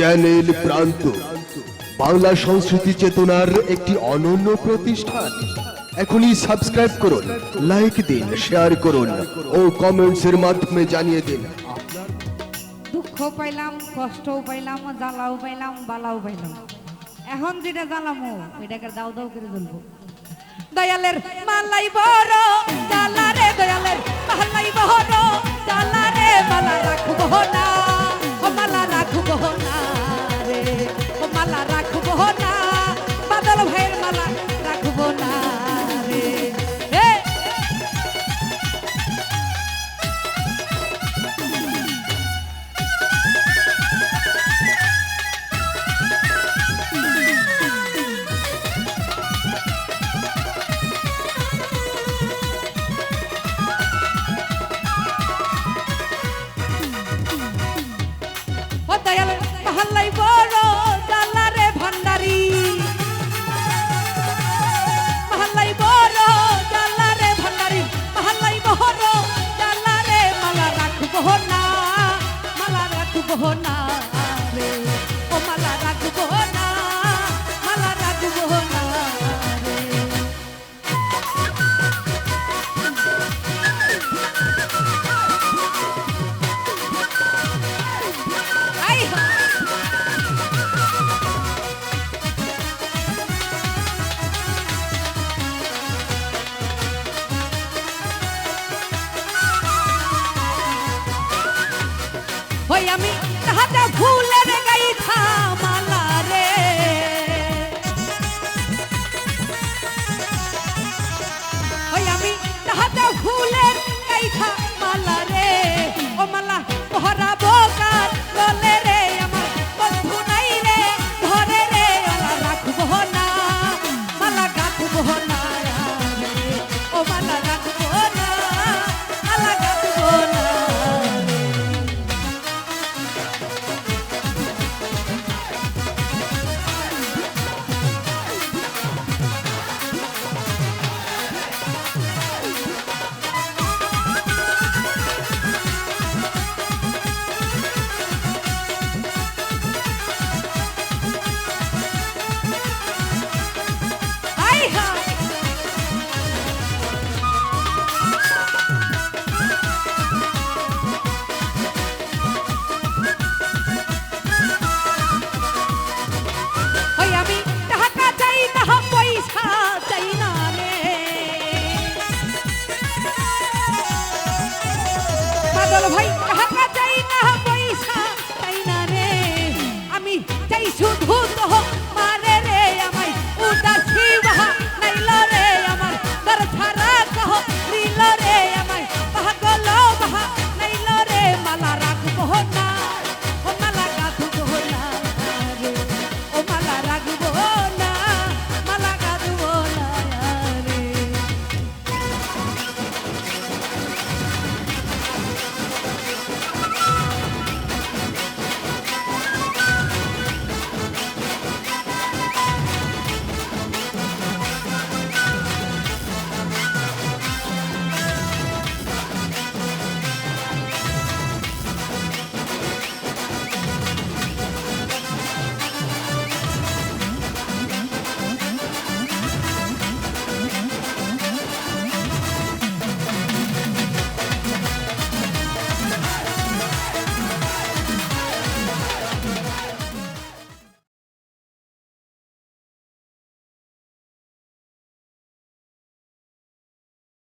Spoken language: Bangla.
চ্যানেল প্রান্ত। বাংলা সংস্কৃতি চেতনার একটি অনন্য প্রতিষ্ঠান। এখনই সাবস্ক্রাইব করুন লাইক দিন শেয়ার করুন ও কমেন্টসের মাধ্যমে জানিয়ে দিন। দুঃখ পাইলাম, কষ্টও পাইলাম, জ্বালাও পাইলাম, বালাও পাইলাম। এখন যেটা জ্বালামো, ওইটাকে দাও দাও করে জ্বলবো। দয়ালের মালাই বড়। ও দয়াল মহল্লাই বড় জালা ভান্ডারি। মহল্লাই বড় জালা ভান্ডারি। মহল্লাই বড় জালা মালা রাখব না, মালা রাখব না রে। ও মালা রাখব না। ওই আমি তাহাতে ভুলের গাই মালা বাদল ভাই টাকা চাই না পয়সা চাই না রে। আমি চাই শুধু তো